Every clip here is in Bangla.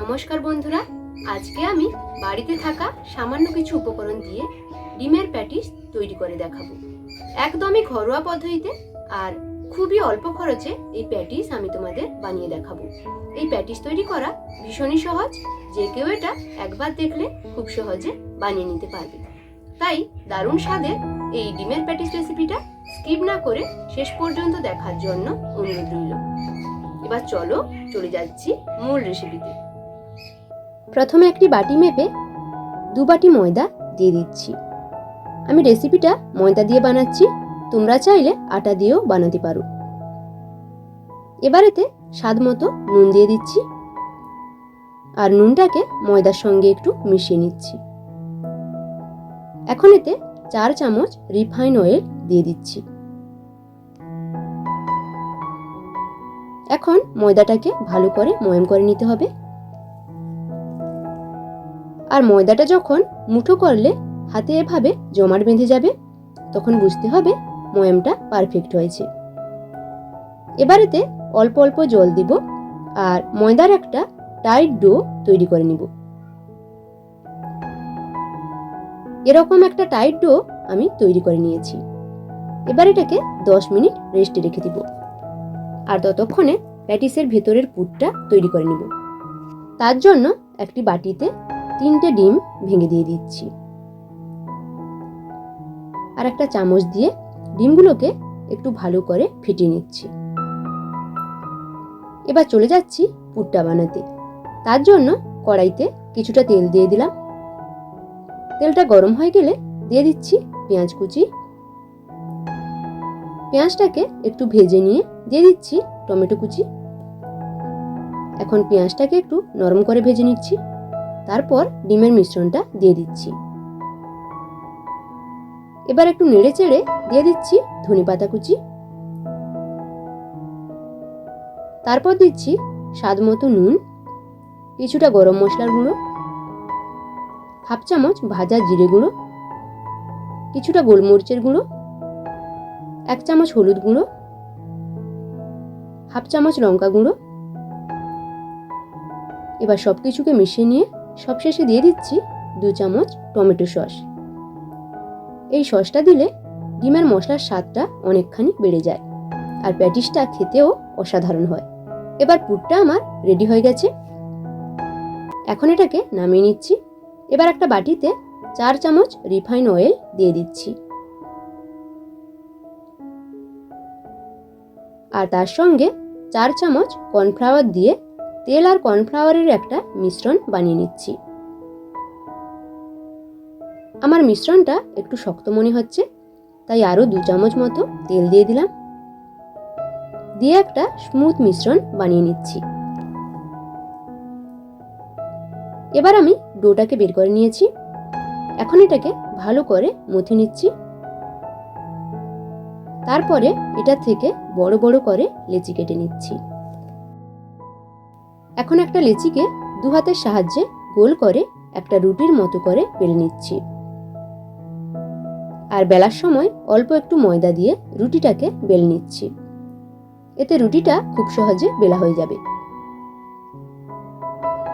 নমস্কার বন্ধুরা, আজকে আমি বাড়িতে থাকা সামান্য কিছু উপকরণ দিয়ে ডিমের প্যাটিস তৈরি করে দেখাবো। একদমই ঘরোয়া পদ্ধতিতে আর খুবই অল্প খরচে এই প্যাটিস আমি তোমাদের বানিয়ে দেখাবো। এই প্যাটিস তৈরি করা ভীষণই সহজ, যে কেউ এটা একবার দেখলে খুব সহজে বানিয়ে নিতে পারবে। তাই দারুণ স্বাদের এই ডিমের প্যাটিস রেসিপিটা স্কিপ না করে শেষ পর্যন্ত দেখার জন্য অনুরোধ রইল। এবার চলো চলে যাচ্ছি মূল রেসিপিতে। প্রথমে একটি বাটি মেপে দু বাটি ময়দা দিয়ে দিচ্ছি। আমি রেসিপিটা ময়দা দিয়ে বানাচ্ছি, তোমরা চাইলে আটা দিয়েও বানাতে পারো। এবারেতে স্বাদ মতো নুন দিয়ে দিচ্ছি আর নুনটাকে ময়দার সঙ্গে একটু মিশিয়ে নিচ্ছি। এখন এতে চার চামচ রিফাইন অয়েল দিয়ে দিচ্ছি। এখন ময়দাটাকে ভালো করে ময়ম করে নিতে হবে। আর ময়দাটা যখন মুঠো করলে হাতে এভাবে জমাট বেঁধে যাবে, তখন বুঝতে হবে ময়মটা পারফেক্ট হয়েছে। এবারেতে অল্প অল্প জল দিব আর ময়দার একটা টাইট ডো তৈরি করে নিব। এরকম একটা টাইট ডো আমি তৈরি করে নিয়েছি। এবার এটাকে দশ মিনিট রেস্টে রেখে দিব। আর ততক্ষণে প্যাটিসের ভেতরের পুরটা তৈরি করে নিব। তার জন্য একটি বাটিতে তিনটে ডিম ভেঙে দিয়ে দিচ্ছি। আর একটা চামচ দিয়ে ডিমগুলোকে একটু ভালো করে ফেটিয়ে নিচ্ছি। এবার চলে যাচ্ছি পুরটা বানাতে। তার জন্য কড়াইতে কিছুটা তেল দিয়ে দিলাম। তেলটা গরম হয়ে গেলে দিয়ে দিচ্ছি পেঁয়াজ কুচি। পেঁয়াজটাকে একটু ভেজে নিয়ে দিয়ে দিচ্ছি টমেটো কুচি। এখন পেঁয়াজটাকে একটু নরম করে ভেজে নিচ্ছি। তারপর ডিমের মিশ্রণটা দিয়ে দিচ্ছি। এবার একটু নেড়ে চেড়ে দিয়ে দিচ্ছি ধনে পাতা কুচি। তারপর দিচ্ছি স্বাদ মতো নুন, কিছুটা গরম মশলার গুঁড়ো, হাফ চামচ ভাজা জিরে গুঁড়ো, কিছুটা গোলমরিচের গুঁড়ো, এক চামচ হলুদ গুঁড়ো, হাফ চামচ লঙ্কা গুঁড়ো। এবার সব কিছুকে মিশিয়ে নিয়ে সবশেষে দিয়ে দিচ্ছি দু চামচ টমেটো সস। এই সসটা দিলে ডিমের মশলার স্বাদটা অনেকখানি বেড়ে যায় আর প্যাটিসটা খেতেও অসাধারণ হয়। এবার পুরটা আমার রেডি হয়ে গেছে। এখন এটাকে নামিয়ে নিচ্ছি। এবার একটা বাটিতে চার চামচ রিফাইন অয়েল দিয়ে দিচ্ছি। আর তার সঙ্গে চার চামচ কর্নফ্লাওয়ার দিয়ে তেল আর কর্নফ্লাওয়ারের একটা মিশ্রণ বানিয়ে নিচ্ছি। আমার মিশ্রণটা একটু শক্ত মনে হচ্ছে, তাই আরও দু চামচ মতো তেল দিয়ে দিলাম। দিয়ে একটা স্মুথ মিশ্রণ বানিয়ে নিচ্ছি। এবার আমি ডোটাকে বের করে নিয়েছি। এখন এটাকে ভালো করে মুথে নিচ্ছি। তারপরে এটা থেকে বড় বড় করে লেচি কেটে নিচ্ছি। এখন একটা লেচিকে দু হাতের সাহায্যে গোল করে একটা রুটির মতো করে বেলে নিচ্ছি। আর বেলার সময় অল্প একটু ময়দা দিয়ে রুটিটাকে বেলে নিচ্ছি। এতে রুটিটা খুব সহজে বেলা হয়ে যাবে।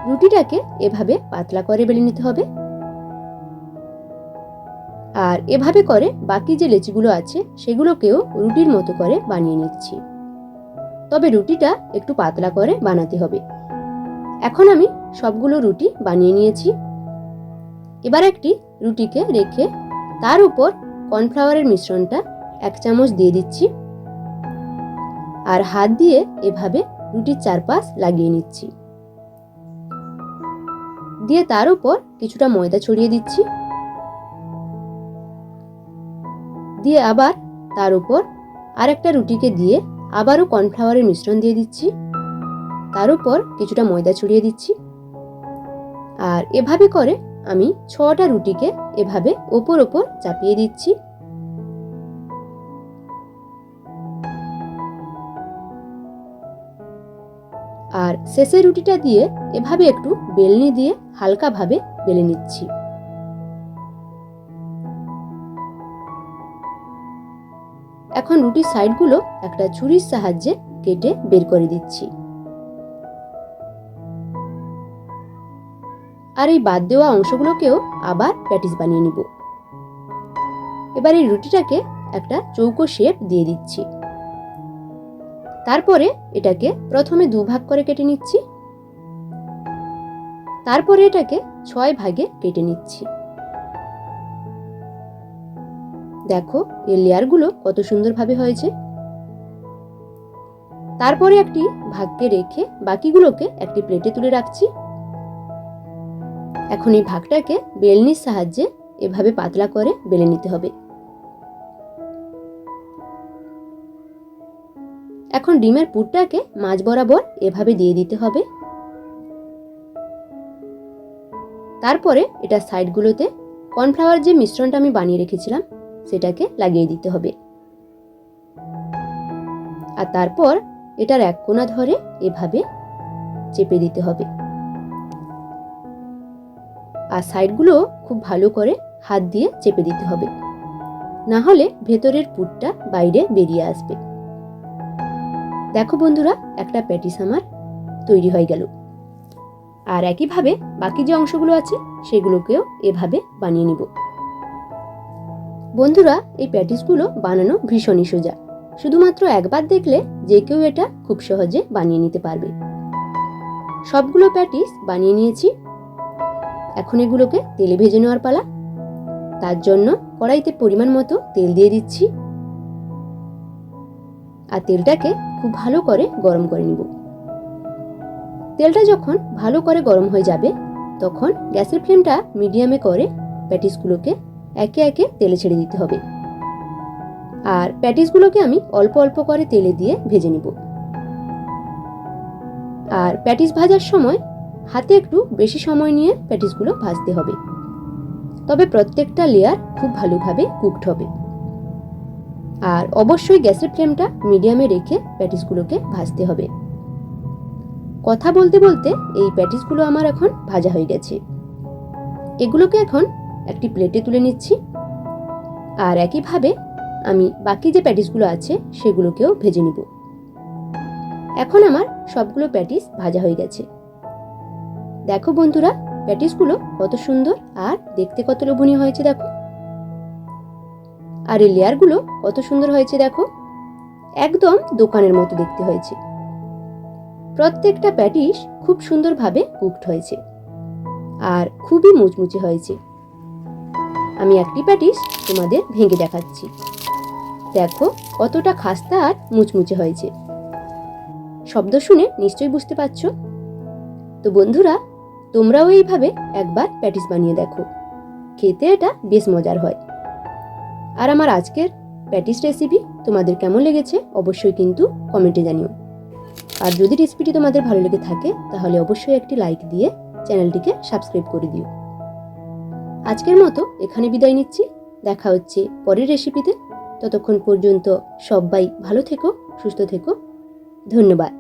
রুটিটাকে এভাবে পাতলা করে বেলে নিতে হবে। আর এভাবে করে বাকি যে লেচিগুলো আছে সেগুলোকেও রুটির মতো করে বানিয়ে নিচ্ছি। তবে রুটিটা একটু পাতলা করে বানাতে হবে। এখন আমি সবগুলো রুটি বানিয়ে নিয়েছি। এবার একটি রুটিকে রেখে তার উপর কর্নফ্লাওয়ারের মিশ্রণটা এক চামচ দিয়ে দিচ্ছি। আর হাত দিয়ে এভাবে রুটির চারপাশ লাগিয়ে নিচ্ছি। দিয়ে তার উপর কিছুটা ময়দা ছড়িয়ে দিচ্ছি। দিয়ে আবার তার উপর আর একটা রুটিকে দিয়ে আবারও কর্নফ্লাওয়ারের মিশ্রণ দিয়ে দিচ্ছি। তার উপর কিছুটা ময়দা ছড়িয়ে দিচ্ছি। আর এভাবে করে আমি ছটা রুটিকে এভাবে ওপর ওপর চাপিয়ে দিচ্ছি। আর শেষের রুটিটা দিয়ে এভাবে একটু বেলনি দিয়ে হালকাভাবে বেলে নিচ্ছি। এখন রুটির সাইডগুলো একটা ছুরির সাহায্যে কেটে বের করে দিচ্ছি। আর এই বাদ দেওয়া অংশগুলোকেও আবার প্যাটিস বানিয়ে নিব। এবার এই রুটিটাকে একটা চৌকো শেপ দিয়ে দিচ্ছি। তারপরে এটাকে প্রথমে দু ভাগ করে কেটে নিচ্ছি। তারপরে এটাকে ছয় ভাগে কেটে নিচ্ছি। দেখো, এই লেয়ারগুলো কত সুন্দরভাবে হয়েছে। তারপরে একটি ভাগকে রেখে বাকিগুলোকে একটি প্লেটে তুলে রাখছি। এখন এই ভাগটাকে বেলনির সাহায্যে এভাবে পাতলা করে বেলে নিতে হবে। এখন ডিমের পুরটাকে মাছ বরাবর এভাবে দিয়ে দিতে হবে। তারপরে এটা সাইডগুলোতে কর্নফ্লাওয়ার যে মিশ্রণটা আমি বানিয়ে রেখেছিলাম, সেটাকে লাগিয়ে দিতে হবে। আর তারপর এটার এক কোণা ধরে এভাবে চেপে দিতে হবে। আর সাইডগুলো খুব ভালো করে হাত দিয়ে চেপে দিতে হবে। না হলে ভেতরের পুরটা বাইরে বেরিয়ে আসবে। দেখো বন্ধুরা, একটা প্যাটিস আমার তৈরি হয়ে গেল। আর একইভাবে বাকি যে অংশগুলো আছে, সেগুলোকেও এভাবে বানিয়ে নিব। বন্ধুরা, এই প্যাটিসগুলো বানানো ভীষণই সোজা। শুধুমাত্র একবার দেখলে যে কেউ এটা খুব সহজে বানিয়ে নিতে পারবে। সবগুলো প্যাটিস বানিয়ে নিয়েছি এখন এগুলোকে তেলে ভেজে নেওয়ার পালা। তার জন্য কড়াইতে পরিমাণ মতো তেল দিয়ে দিচ্ছি। আর তেলটাকে খুব ভালো করে গরম করে নিব। তেলটা যখন ভালো করে গরম হয়ে যাবে, তখন গ্যাসের ফ্লেমটা মিডিয়ামে করে প্যাটিসগুলোকে একে একে তেলে ছেড়ে দিতে হবে। আর প্যাটিসগুলোকে আমি অল্প অল্প করে তেলে দিয়ে ভেজে নিব। আর প্যাটিস ভাজার সময় হাতে একটু বেশি সময় নিয়ে প্যাটিসগুলো ভাজতে হবে। তবে প্রত্যেকটা লেয়ার খুব ভালোভাবে কুকড হবে। আর অবশ্যই গ্যাসের ফ্লেমটা মিডিয়ামে রেখে প্যাটিসগুলোকে ভাজতে হবে। কথা বলতে বলতে এই প্যাটিসগুলো আমার এখন ভাজা হয়ে গেছে। এগুলোকে এখন একটি প্লেটে তুলে নিচ্ছি। আর একইভাবে আমি বাকি যে প্যাটিসগুলো আছে সেগুলোকেও ভেজে নিব। এখন আমার সবগুলো প্যাটিস ভাজা হয়ে গেছে। দেখো বন্ধুরা প্যাটিসগুলো কত সুন্দর আর দেখতে কত লোভনীয় হয়েছে দেখো। আর এই লেয়ারগুলো কত সুন্দর হয়েছে দেখো। একদম দোকানের মতো দেখতে হয়েছে। প্রত্যেকটা প্যাটিস খুব সুন্দরভাবে কুকড হয়েছে আর খুবই মুচমুচে হয়েছে। আমি একটি প্যাটিস তোমাদের ভেঙে দেখাচ্ছি। দেখো কতটা খাস্তা আর মুচমুচে হয়েছে। শব্দ শুনে নিশ্চয়ই বুঝতে পারছ। তো বন্ধুরা তোমরাও এইভাবে একবার প্যাটিস বানিয়ে দেখো। খেতে এটা বেশ মজার হয়। আর আমার আজকের প্যাটিস রেসিপি তোমাদের কেমন লেগেছে অবশ্যই কিন্তু কমেন্টে জানিও। আর যদি রেসিপিটি তোমাদের ভালো লেগে থাকে, তাহলে অবশ্যই একটি লাইক দিয়ে চ্যানেলটিকে সাবস্ক্রাইব করে দিও। আজকের মতো এখানে বিদায় নিচ্ছি। দেখা হচ্ছে পরের রেসিপিতে ততক্ষণ পর্যন্ত সবাই ভালো থেকো, সুস্থ থেকো। ধন্যবাদ।